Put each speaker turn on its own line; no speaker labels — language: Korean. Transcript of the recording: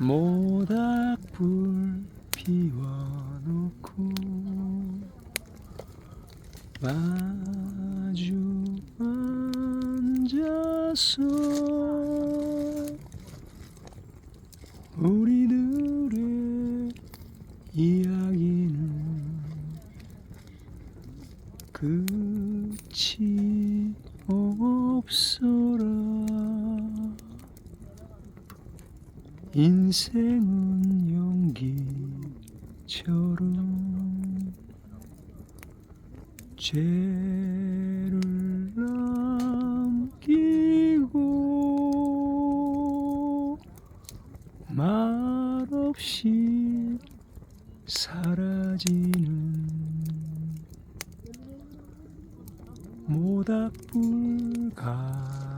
모닥불 피워놓고 마주 앉아서 우리들의 이야기는 끝이 없어라 인생은 연기처럼 죄를 남기고 말없이 사라지는 모닥불 같은